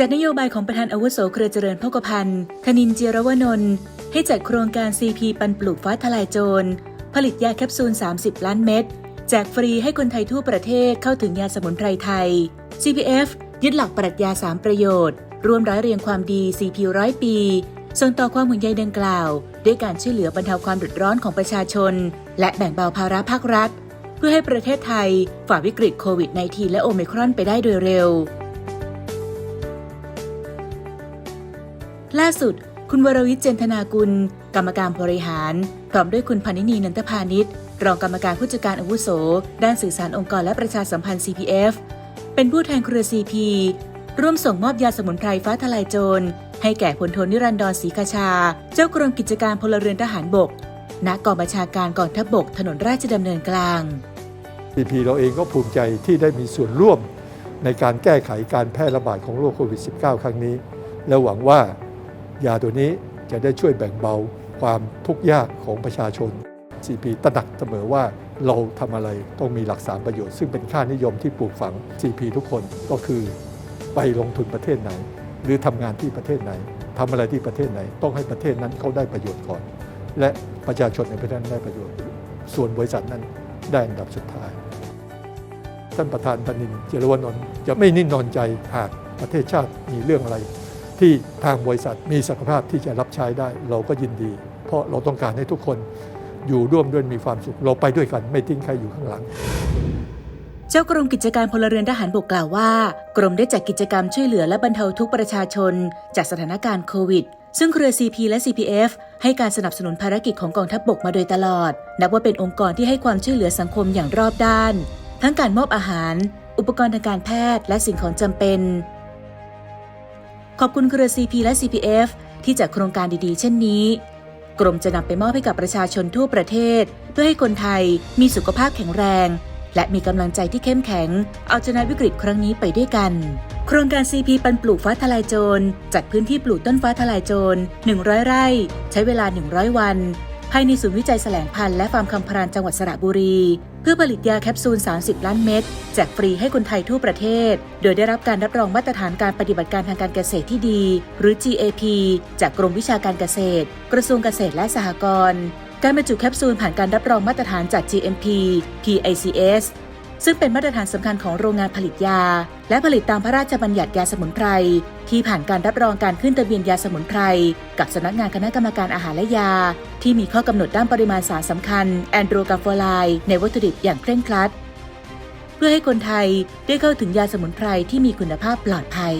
จากนโยบายของประธานอาวุโสเครือเจริญพกพันธ์คณินเจรวนนท์ให้จัดโครงการ CP ปันปลูกฟ้าทลายโจร ผลิตยาแคปซูล 30 ล้านเม็ดแจกฟรีให้คนไทยทั่วประเทศเข้าถึงยาสมุนไพรไทย CPF ยึดหลักปรัชญา 3 ประโยชน์ ร่วมร้อยเรียงความดี CP ร้อยปีส่งต่อความห่วงใยดังกล่าว ด้วยการช่วยเหลือบรรเทาความเดือดร้อนของประชาชน และแบ่งเบาภาระภาครัฐ เพื่อให้ประเทศไทยฝ่าวิกฤตโควิด -19 และโอมิครอนไปได้โดยเร็ว ล่าสุด คุณวรวิทย์เจนธนากุล กรรมการบริหาร พร้อมด้วยคุณพานินีนันทพาณิชย์รองกรรมการผู้จัดการอาวุโส ด้านสื่อสารองค์กรและประชาสัมพันธ์ CPF เป็นผู้แทนเครือ CP ร่วมส่งมอบยาสมุนไพรฟ้าทลายโจร ให้แก่พลโทนิรันดรศรีคชา เจ้ากรมกิจการพลเรือนทหารบก ณ กองบัญชาการกองทัพบก ถนนราชดำเนินกลาง CP เราเองก็ภูมิใจที่ได้มีส่วนร่วมในการแก้ไขการแพร่ระบาดของโรคโควิด -19 ครั้งนี้ และหวังว่า ยาตัวนี้จะได้ช่วยแบ่งเบาความทุกข์ยากของประชาชน CP ตระหนักเสมอว่าเราทำอะไรต้องมีหลักสามประโยชน์ ซึ่งเป็นค่านิยมที่ปลูกฝัง CP ทุกคนก็คือไปลงทุนประเทศไหน หรือทำงานที่ประเทศไหนทำอะไรที่ประเทศไหน ต้องให้ประเทศนั้นเขาได้ประโยชน์ก่อน และประชาชนในประเทศนั้นได้ประโยชน์ ส่วนบริษัทนั้นได้อันดับสุดท้าย ท่านประธานธนินเจรวนนท์จะไม่นิ่งนอนใจหากประเทศชาติมีเรื่องอะไร ที่ทางบริษัทมีศักยภาพที่จะรับใช้ได้ เราก็ยินดี เพราะเราต้องการให้ทุกคนอยู่ร่วมด้วยมีความสุข เราไปด้วยกันไม่ทิ้งใครอยู่ข้างหลัง เจ้ากรมกิจการพลเรือนทหารบกกล่าวว่า กรมได้จัดกิจกรรมช่วยเหลือและบรรเทาทุกประชาชน จากสถานการณ์โควิด ซึ่งเครือ CP และ CPF ให้การสนับสนุนภารกิจของกองทัพบกมาโดยตลอด นับว่าเป็นองค์กรที่ให้ความช่วยเหลือสังคมอย่างรอบด้าน ทั้งการมอบอาหาร อุปกรณ์ทางการแพทย์ และสิ่งของจำเป็น ขอบคุณเครือ CP และ CPF ที่จัดโครงการดีๆ เช่นนี้ กรมจะนำไปมอบให้กับประชาชนทั่วประเทศ เพื่อให้คนไทยมีสุขภาพแข็งแรง และมีกำลังใจที่เข้มแข็ง เอาชนะวิกฤตครั้งนี้ไปด้วยกัน โครงการ CP ปันปลูกฟ้าทลายโจร จัดพื้นที่ปลูกต้นฟ้าทลายโจร 100 ไร่ ใช้เวลา 100 วัน ภายในศูนย์วิจัยแสลงพันธุ์และฟาร์มคำพรานจังหวัดสระบุรี เพื่อผลิตยาแคปซูล 30 ล้านเม็ดแจกฟรีให้คนไทยทั่วประเทศ โดยได้รับการรับรองมาตรฐานการปฏิบัติการทางการเกษตรที่ดี หรือ GAP จากกรมวิชาการเกษตร กระทรวงเกษตรและสหกรณ์การบรรจุแคปซูลผ่านการรับรองมาตรฐานจาก GMP PICS ซึ่งเป็นมาตรฐานสำคัญของโรงงานผลิตยา และผลิตตามพระราชบัญญัติยาสมุนไพรที่ผ่านการรับรองการขึ้นทะเบียนยาสมุนไพรกับสำนักงานคณะกรรมการอาหารและยา ที่มีข้อกำหนดด้านปริมาณสารสำคัญแอนโดรกาโฟไลน์ในวัตถุดิบอย่างเคร่งครัด เพื่อให้คนไทยได้เข้าถึงยาสมุนไพรที่มีคุณภาพปลอดภัย